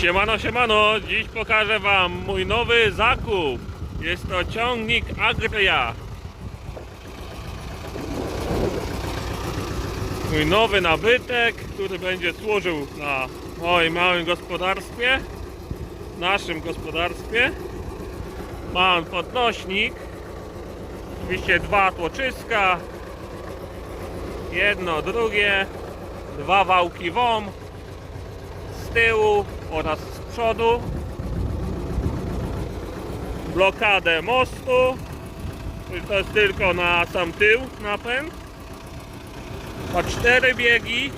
Siemano, siemano, dziś pokażę Wam mój nowy zakup. Jest to ciągnik Agria. Mój nowy nabytek, który będzie służył na moim małym gospodarstwie, naszym gospodarstwie. Mam podnośnik, oczywiście dwa tłoczyska, jedno, drugie, dwa wałki WOM, z tyłu oraz z przodu. Blokadę mostu. To jest tylko na sam tył napęd. Ma cztery biegi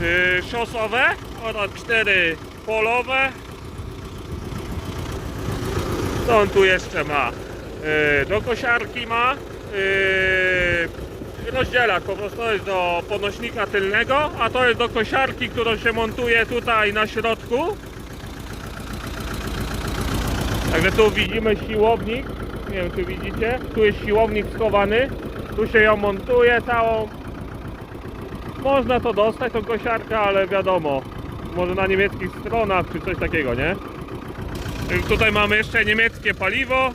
yy, szosowe oraz cztery polowe. Co on tu jeszcze ma yy, do kosiarki ma yy, rozdzielacz po prostu to jest do podnośnika tylnego, a to jest do kosiarki, którą się montuje tutaj na środku. Także tu widzimy siłownik, nie wiem czy widzicie, tu jest siłownik schowany, tu się ją montuje całą. Można to dostać, tą kosiarkę, ale wiadomo, może na niemieckich stronach czy coś takiego, nie? Tutaj mamy jeszcze niemieckie paliwo,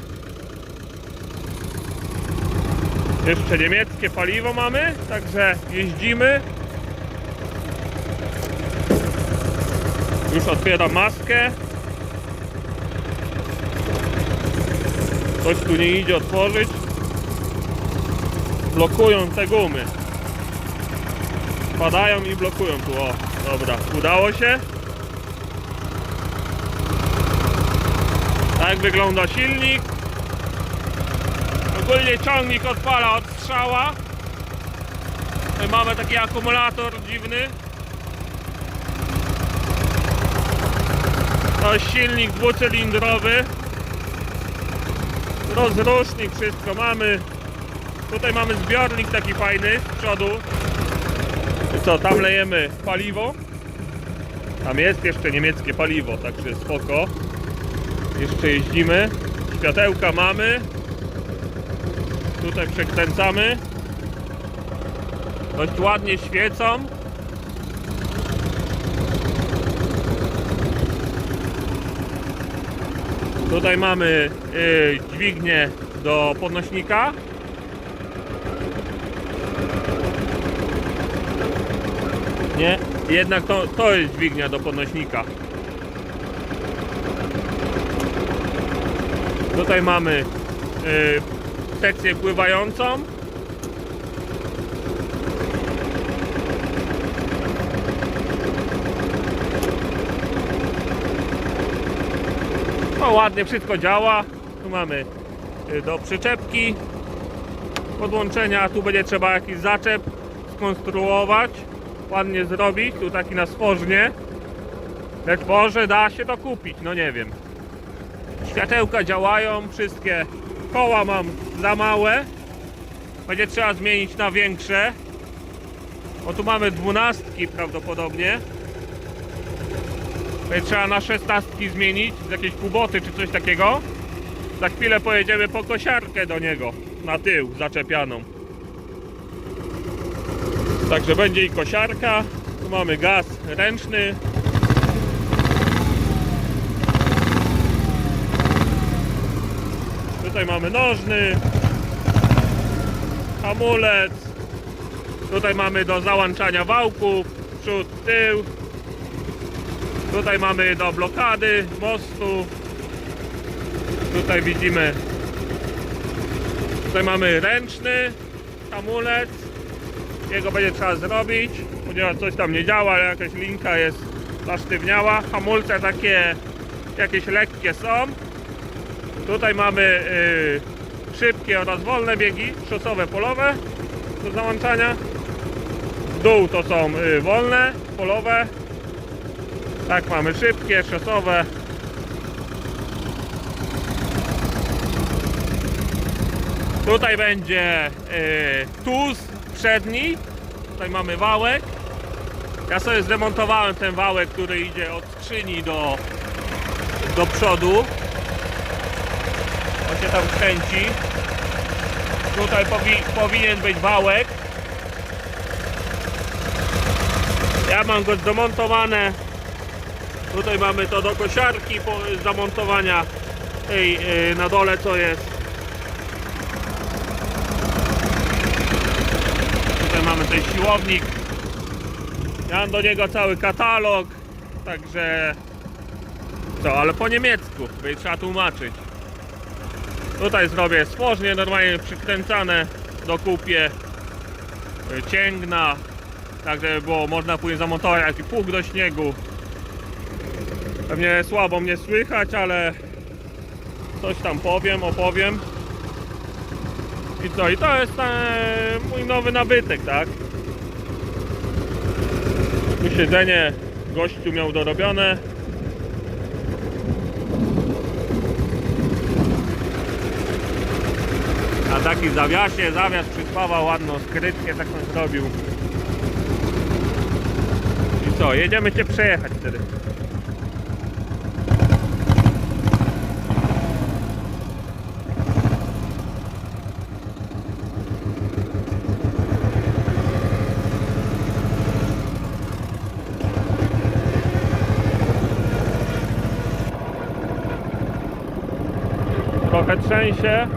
jeszcze niemieckie paliwo mamy, także jeździmy. Już otwieram maskę. Coś tu nie idzie otworzyć. Blokują te gumy. Padają i blokują tu. O, dobra, udało się. Tak wygląda silnik. Ogólnie ciągnik odpala od strzała. Tutaj mamy taki akumulator dziwny. To jest silnik dwucylindrowy. Rozrusznik, wszystko mamy. Tutaj mamy zbiornik taki fajny z przodu. I co, tam lejemy paliwo. Tam jest jeszcze niemieckie paliwo, także spoko. Jeszcze jeździmy. Światełka mamy. Tutaj przekręcamy. Dość ładnie świecą. Tutaj mamy y, dźwignię do podnośnika. Nie, jednak to, to jest dźwignia do podnośnika. Tutaj mamy y, sekcję pływającą. No ładnie wszystko działa. Tu mamy y, do przyczepki podłączenia. Tu będzie trzeba jakiś zaczep skonstruować. Ładnie zrobić. Tu taki na stworznie. Lecz może da się to kupić. No nie wiem. Światełka działają, wszystkie koła mam za małe. Będzie trzeba zmienić na większe. O tu mamy dwunastki prawdopodobnie. Będzie trzeba na szesnastki zmienić, z jakieś kuboty czy coś takiego. Za chwilę pojedziemy po kosiarkę do niego, na tył zaczepianą. Także będzie i kosiarka. Tu mamy gaz ręczny, Tutaj mamy nożny, hamulec. Tutaj mamy do załączania wałków, przód, tył. Tutaj mamy do blokady mostu. Tutaj widzimy. Tutaj mamy ręczny hamulec. Jego będzie trzeba zrobić, ponieważ coś tam nie działa, jakaś linka jest zasztywniała. Hamulce takie jakieś lekkie są. Tutaj mamy y, szybkie oraz wolne biegi, szosowe, polowe do załączania. W dół to są y, wolne, polowe. Tak, mamy szybkie, szosowe. Tutaj będzie y, tuz przedni. Tutaj mamy wałek. Ja sobie zdemontowałem ten wałek, który idzie od skrzyni do, do przodu. On się tam kręci. Tutaj powi powinien być wałek. Ja mam go zdemontowane Tutaj mamy to do kosiarki po zamontowania tej yy, na dole co jest. Tutaj mamy ten siłownik. Ja mam do niego cały katalog, także co, ale po niemiecku, bo trzeba tłumaczyć. Tutaj zrobię stworznie, normalnie przykręcane do kupie y, cięgna, tak żeby było można później zamontować jakiś pług do śniegu. Pewnie słabo mnie słychać, ale coś tam powiem, opowiem. I co, i to jest e, mój nowy nabytek, tak? Tu siedzenie gościu miał dorobione. Taki zawiasie, zawias przytrwawał ładną skrytkę, taką zrobił. I co, jedziemy cię przejechać wtedy. Trochę trzęsie.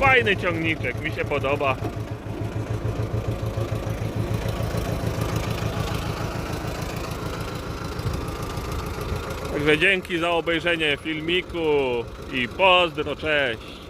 No, Fajny ciągniczek, mi się podoba. Także dzięki za obejrzenie filmiku i pozdro, cześć.